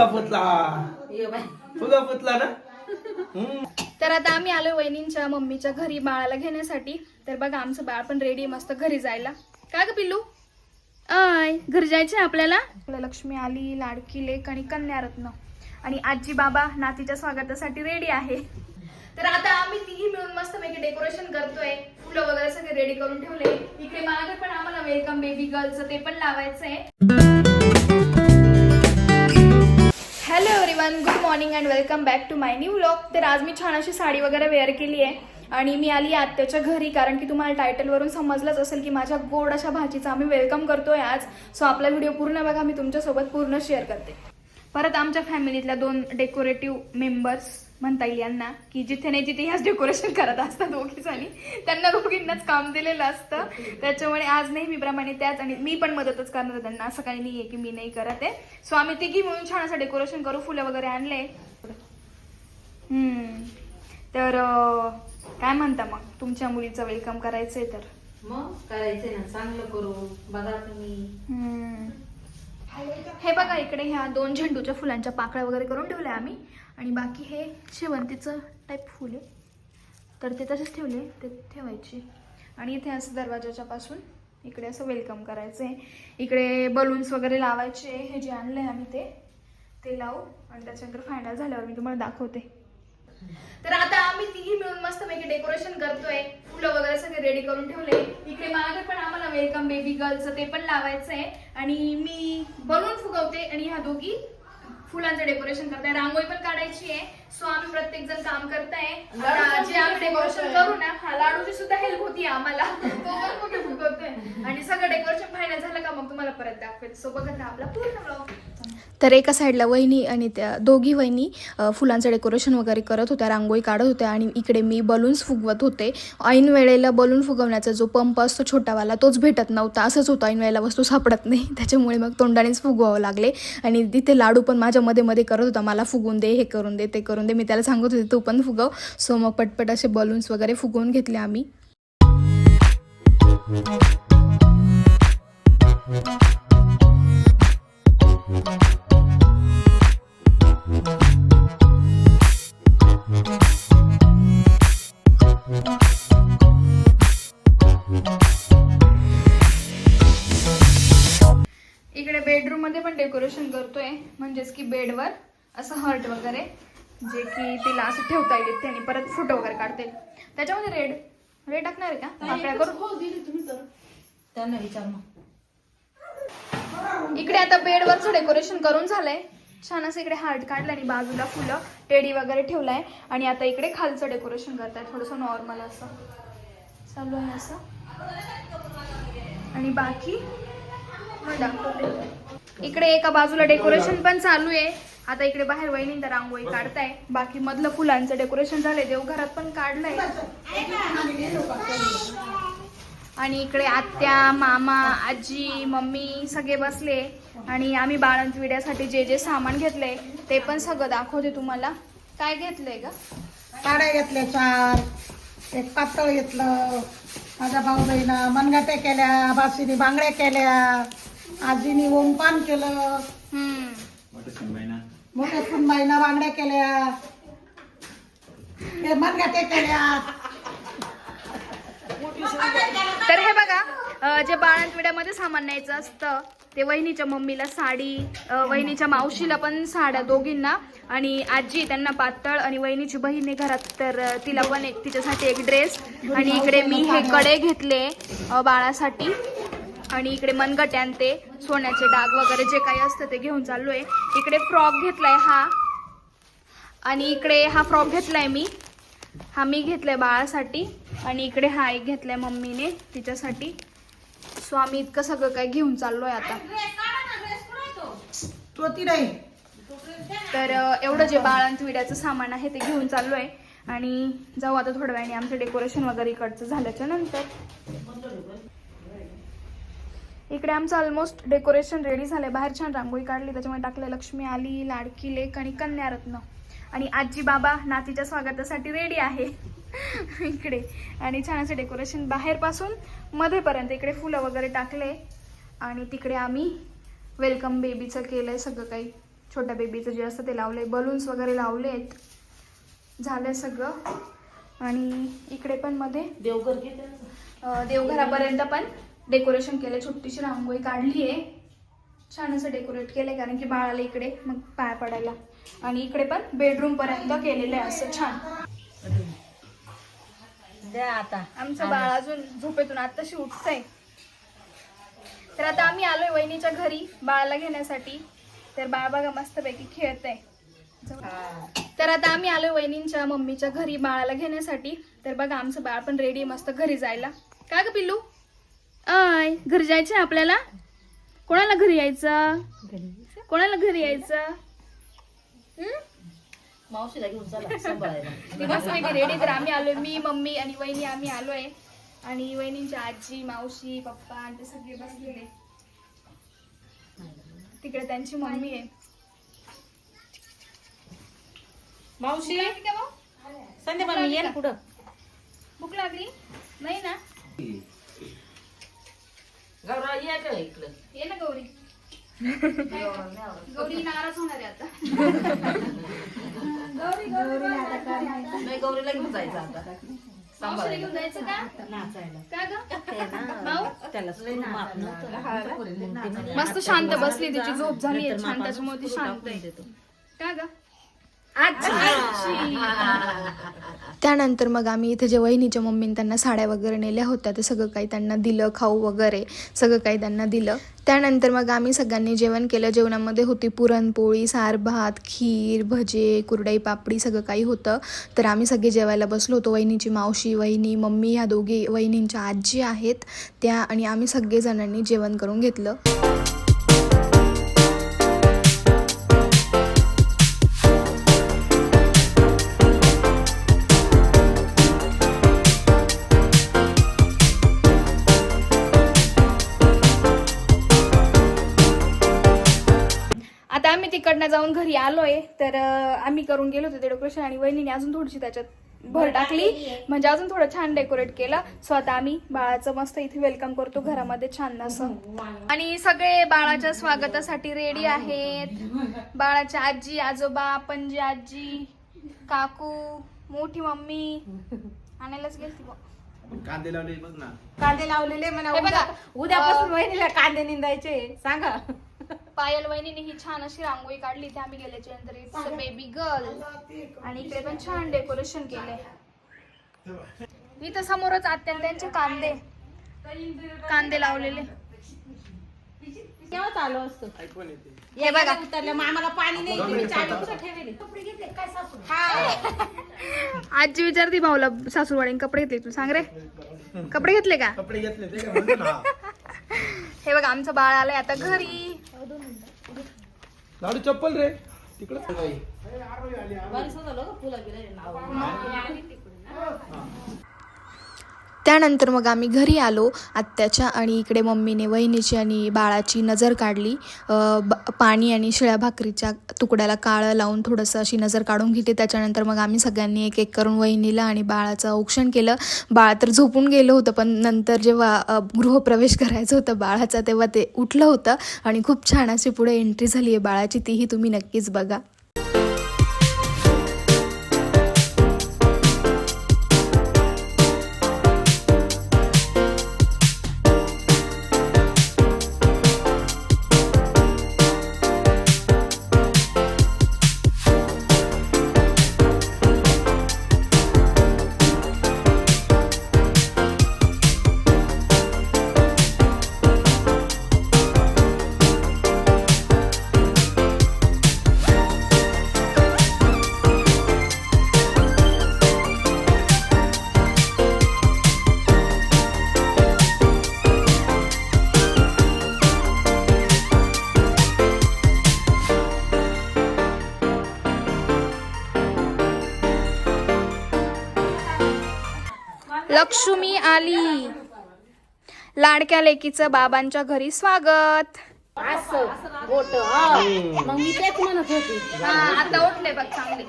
फुगा फुटला फुगा फुटला ना. तर आता आम्ही आलो वहिनींच्या मम्मीच्या घरी बाळाला घेण्यासाठी. तर बघा आमचं बाळ पण रेडी मस्त घरी जायला. काय ग पिल्लू? आय घरी जायचं आपल्याला? आपल्या लक्ष्मी आली लाडकी लेक आणि कन्यारत्न. आणि आजी बाबा नातीच्या स्वागतासाठी रेडी आहे. तर आता आम्ही तिघी मिळून मस्त पैकी डेकोरेशन करतोय. फुलं वगैरे सगळे रेडी करून ठेवले. इकडे मागे पण आम्हाला वेलकम बेबी गर्लचं ते पण लावायचंय. Hello morning and welcome back to my new vlog तर आज मी छान अशी साडी वगैरे वेअर केली आहे आणि मी आली आत्याच्या घरी कारण की तुम्हाला टायटलवरून समजलंच असेल की माझ्या गोड अशा भाजीचा आम्ही वेलकम करतोय आज. सो आपला व्हिडिओ पूर्ण बघा मी तुमच्यासोबत पूर्ण शेअर करते. परत आमच्या फॅमिलीतल्या दोन डेकोरेटिव्ह मेंबर्स म्हणता येईल यांना की जिथे नाही जिथे ह्याच डेकोरेशन करत असतात दोघी जणी त्यांना दोघींनाच काम दिलेलं असतं. त्याच्यामुळे आज नेहमीप्रमाणे त्याच आणि मी पण मदतच करणार त्यांना. असं काही नाही आहे की मी नाही करत आहे. सो आम्ही तिघी मिळून छान असं डेकोरेशन करू फुलं वगैरे आणले हम्म. तर काय म्हणता मग? तुमच्या मुलीचं वेलकम करायचंय तर. मग? करायचंय ना. चांगलं करू. बघा तुम्ही. हे बघा इकडे ह्या दोन झेंडूच्या फुलांच्या पाकळ्या वगैरे करून ठेवल्या आम्ही. आणि बाकी हे शेवंतीचं टाईप फुल आहे. तर ते तसेच ठेवले ते ठेवायचे. आणि इथे असं दरवाजाच्या पासून इकडे असं वेलकम करायचं आहे इकडे बलून्स वगैरे लावायचे हे जे आणलंय आम्ही ते ते लावू. आणि त्याच्यानंतर फायनल झाल्यावर मी तुम्हाला दाखवते. तर आता आम्ही तिघी मिळून मस्त पैकी डेकोरेशन करतोय. फुलं वगैरे सगळे रेडी करून ठेवले. इकडे मागे पण आम्हाला वेलकम बेबी गर्लचं ते पण लावायचं आहे आणि मी बलून फुगवते आणि ह्या दोघी फुलांचं डेकोरेशन करताय. रांगोळी पण काढायची आहे. सो आम्ही प्रत्येक जण काम करताय. आता जे आम्ही डेकोरेशन करू ना हा लाडूची सुद्धा हेल्प होती आम्हाला. तो पण कुठे फुगवतोय आणि सगळं डेकोरेशन फायनल झालं का मग तुम्हाला परत दाखवेल सो बघत राहा आपला पूर्ण ब्लॉग तर एका साईडला वहिनी आणि त्या दोघी वहिनी फुलांचं डेकोरेशन वगैरे करत होत्या रांगोळी काढत होत्या आणि इकडे मी बलून्स फुगवत होते. ऐन वेळेला बलून फुगवण्याचा जो पंप असतो छोटावाला तोच भेटत नव्हता. असंच होतं ऐन वेळेला वस्तू सापडत नाही. त्याच्यामुळे मग तोंडानेच फुगवावं लागले. आणि तिथे लाडू पण माझ्या मध्ये मध्ये करत होता. मला फुगून दे हे करून दे ते करून दे. मी त्याला सांगत होते तू पण फुगव. सो मग पटपट असे बलून्स वगैरे फुगवून घेतले आम्ही. हर्ट वगैरे जे की तिला असं ठेवता येईल आणि परत फोटो वगैरे काढता. येईल त्याच्यामध्ये रेड. रेड टाकणार आहे का? पाकळ्या करून. हो दिली तुम्ही तर. त्यांना विचार मग. इकडे आता बेडवरचं डेकोरेशन करून झालंय. छान असं इकडे हार्ट काढलं आणि बाजूला फुलं टेडी वगैरे ठेवलाय. आणि आता इकडे खालचं डेकोरेशन करताय थोडंसं नॉर्मल असं. चालू आहे असं. आणि बाकी? इकडे एका बाजूला डेकोरेशन पण चालू आहे. आता इकडे बाहेर वहिनी रांगोळी काढताय. बाकी मधलं फुलांचं डेकोरेशन झालंय. देवघरात पण काढलंय. आणि इकडे आत्या मामा आजी मम्मी सगळे बसले. आणि आम्ही बाळंत विड्यासाठी जे जे सामान घेतलंय ते पण सगळं दाखवते तुम्हाला. काय घेतलंय ग? काड्या घेतल्या चार. एक पातळ घेतलं. माझ्या भाऊ बहिणं मनगट्या केल्या बासीनी बांगड्या केल्या. आजीनी ओमपान केलं. हम्म. मोठ्या सुनबाईनं बांगड्या केल्या. ते केल्या तर हे बघा अं, जे बाळंतविड्यामध्ये सामान न्यायचं असतं ते वहिनीच्या मम्मीला साडी वहिनीच्या मावशीला पण साड्या दोघींना. आणि आजी त्यांना पातळ आणि वहिनीची बहीण आहे घरात तर तिला पण एक तिच्यासाठी एक ड्रेस. आणि इकडे मी हे कडे घेतले बाळासाठी. आणि इकडे मनगटे आणते सोन्याचे डाग वगैरे जे काही असतं ते घेऊन चाललोय. इकडे फ्रॉक घेतलाय हा. आणि इकडे हा फ्रॉक घेतलाय मी. हा मी घेतलाय बाळासाठी. आणि इकडे हा एक घेतलाय मम्मीने तिच्यासाठी. सो आम्ही इतकं सगळं काय घेऊन चाललोय आता. तो ती नाही. तर एवढं जे बाळंत विड्याचं सामान आहे ते घेऊन चाललोय. आणि जाऊ आता थोड्या वेळाने आमचं डेकोरेशन वगैरे इकडचं झाल्याच्यानंतर. इकडे आमचं ऑलमोस्ट डेकोरेशन रेडी झालंय. बाहेर छान रांगोळी काढली. त्याच्यामुळे टाकलं लक्ष्मी आली लाडकी लेक आणि कन्यारत्न. आणि आजी बाबा नातीच्या स्वागतासाठी रेडी आहे. इकडे. आणि छान असं डेकोरेशन बाहेरपासून मध्येपर्यंत. इकडे फुलं वगैरे टाकले. आणि तिकडे आम्ही वेलकम बेबीचं केलंय सगळं काही. छोट्या बेबीचं जे असतं ते लावलंय. बलून्स वगैरे लावले आहेत झालंय सगळं. आणि इकडे पण मध्ये देवघर देवघरापर्यंत पण डेकोरेशन केलं छोटीशी रांगोळी काढली आहे छान असं डेकोरेट केलंय कारण की बाळाला इकडे मग पाय पडायला. आणि इकडे पण बेडरूम पर्यंत केलेलं आहे असं छान. आता. आमचं बाळ अजून झोपेतून आत्ताशी उठतंय. तर आता आम्ही आलोय वहिनीच्या घरी बाळाला घेण्यासाठी. तर बाळ बघा मस्तपैकी खेळतंय. तर आता आम्ही आलोय वहिनींच्या मम्मीच्या घरी बाळाला घेण्यासाठी. तर बघा आमचं बाळ पण रेडी मस्त घरी जायला. का ग पिल्लू? आय घरी जायचं आपल्याला? कोणाला घरी यायचं? कोणाला घरी यायचं? हम्म? मावशीला घेऊन रेडी तर आम्ही आलोय मी मम्मी आणि वहिनी आम्ही आलोय. आणि वहिनींच्या आजी मावशी पप्पा आणि ते सगळे बसलेले तिकडे त्यांची मम्मी आहे. मावशी? संध्या ये ना पुढं. भूक लागली? नाही ना? गौरा ये का इकडं. ये ना गौरी. गौरी नाराज होणार आहे आता. नाही. गौरीला घेऊन जायचं आता. मावशीला घेऊन जायचं का? का ग? भाऊ? त्याला स्कूल माफ नव्हतं. मस्त शांत बसली तिची झोप झाली आहे. छान त्याच्यामुळे ती शांत आहे. का ग? त्यानंतर मग आम्ही इथे जे वहिनीच्या मम्मीने त्यांना साड्या वगैरे नेल्या होत्या ते सगळं काही त्यांना दिलं खाऊ वगैरे सगळं काही त्यांना दिलं. त्यानंतर मग आम्ही सगळ्यांनी जेवण केलं. जेवणामध्ये होती पुरणपोळी सार भात खीर भजे कुरडई पापडी सगळं काही होतं. तर आम्ही सगळे जेवायला बसलो होतो. वहिनीची मावशी वहिनी मम्मी ह्या दोघी वहिनींच्या आजी आहेत. त्या आणि आम्ही सगळेजणांनी जेवण करून घेतलं. तिकडनं जाऊन घरी आलोय तर आम्ही करून गेलो होतो ते डेकोरेशन आणि वहिनीने अजून थोडीशी त्याच्यात भर टाकली. म्हणजे अजून थोडं छान डेकोरेट केलं. सो आता आम्ही बाळाचं मस्त इथे वेलकम करतो घरामध्ये छान असं. आणि सगळे बाळाच्या स्वागतासाठी रेडी आहेत. बाळाची आजी आजोबा पणजी आजी काकू मोठी मम्मी. आणायलाच गेलती बुवा. कांदे लावले बघ ना. कांदे लावलेले म्हणा उद्यापासून वहिनीला कांदे निंदायचे सांगा. पायल वहिनीने ही छान अशी रांगोळी काढली. ते आम्ही गेल्याच्यानंतर इट्स अ बेबी गर्ल आणि इकडे पण छान डेकोरेशन केलंय. इथं समोरच आत्या त्यांचे कांदे. कांदे लावलेले. केव्हा चालू असतो? हे बघा. उतरलं मग आम्हाला पाणी नाही आजी विचारते भाऊला सासूरवाडीने कपडे घेतले तू. सांग रे. कपडे घेतले का? कपडे घेतले हे बघा आमचं बाळ आलंय आता घरी. लाडू चप्पल रे. तिकडं. बरं झालं का? फुलं बिलं. त्यानंतर मग आम्ही घरी आलो. आत्याच्या आणि इकडे मम्मीने वहिनीची आणि बाळाची नजर काढली. ब- पाणी आणि शिळ्या भाकरीच्या तुकड्याला काळं लावून थोडंसं अशी नजर काढून घेते. त्याच्यानंतर मग आम्ही सगळ्यांनी एक एक करून वहिनीला आणि बाळाचं औक्षण केलं. बाळ तर झोपून गेलं होतं पण नंतर जेव्हा गृहप्रवेश करायचं होतं बाळाचा तेव्हा ते उठलं होतं. आणि खूप छान अशी पुढे एंट्री झाली आहे बाळाची. तीही तुम्ही नक्कीच बघा. लक्ष्मी आली. लाडक्या लेकीचं बाबांच्या घरी स्वागत. असं गोट हा. मग मी तेच म्हणत होती. हा आता उठले बघ चांगले.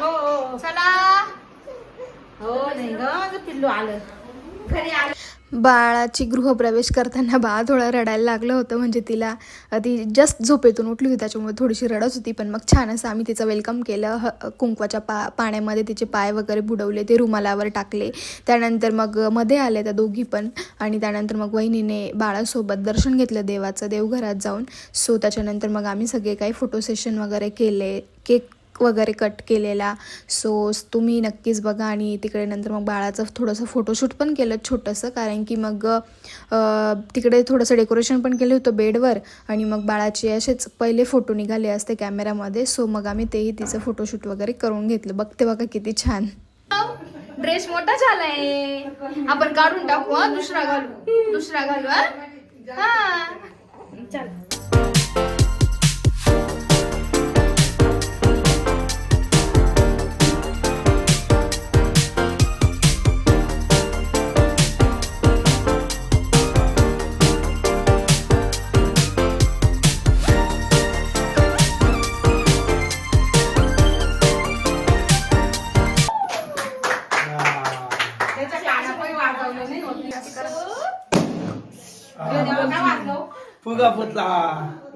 हो हो चला. हो नाही ग पिल्लू आलं. बाळाची गृहप्रवेश करताना बाळ थोडं रडायला लागलं होतं म्हणजे तिला ती जस्ट झोपेतून उठली होती त्याच्यामुळे थोडीशी रडत होती पण मग छान असं आम्ही तिचं वेलकम केलं. ह कुंकवाच्या पा पाण्यामध्ये तिचे पाय वगैरे बुडवले ते रुमालावर टाकले. त्यानंतर मग मध्ये आले त्या दोघी पण आणि त्यानंतर मग वहिनीने बाळासोबत दर्शन घेतलं देवाचं देवघरात जाऊन. सो त्याच्यानंतर मग आम्ही सगळे काही फोटो सेशन वगैरे केले केक वगैरे कट केलेला. सो तुम्ही नक्कीच बघा आणि तिकडे नंतर मग बाळाचं थोडंसं फोटोशूट पण केलं छोटंसं कारण की मग तिकडे थोडंसं डेकोरेशन पण केलं होतं बेडवर आणि मग बाळाचे असेच पहिले फोटो निघाले असते कॅमेऱ्यामध्ये सो मग आम्ही तेही तिचं फोटोशूट वगैरे करून घेतलं. बघते बघा किती छान. ड्रेस मोठा झालाय. आपण काढून टाकू दुसरा घालू. दुसरा घालू हा. फुगा फुटला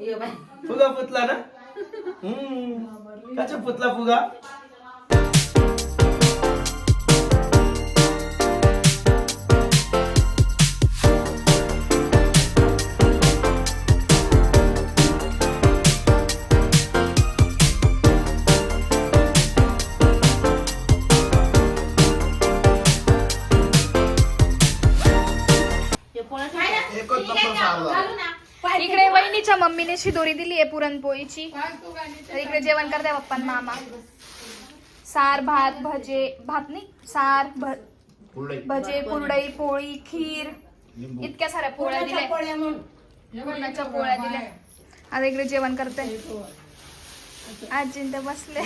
ये बाई फुगा फुटला ना? हम्म. कसा फुटला फुगा? इकडे वहिनीच्या मम्मीने शिदोरी दिली आहे पुरणपोळीची. तर इकडे जेवण करते पप्पा मामा. सार भात भजे भात नाही सार भ- भजे कुरडई पोळी खीर. इतक्या साऱ्या पोळ्या दिल्या. पुरणाच्या पोळ्या दिल्या. आता इकडे जेवण करते. आजी तर बसले.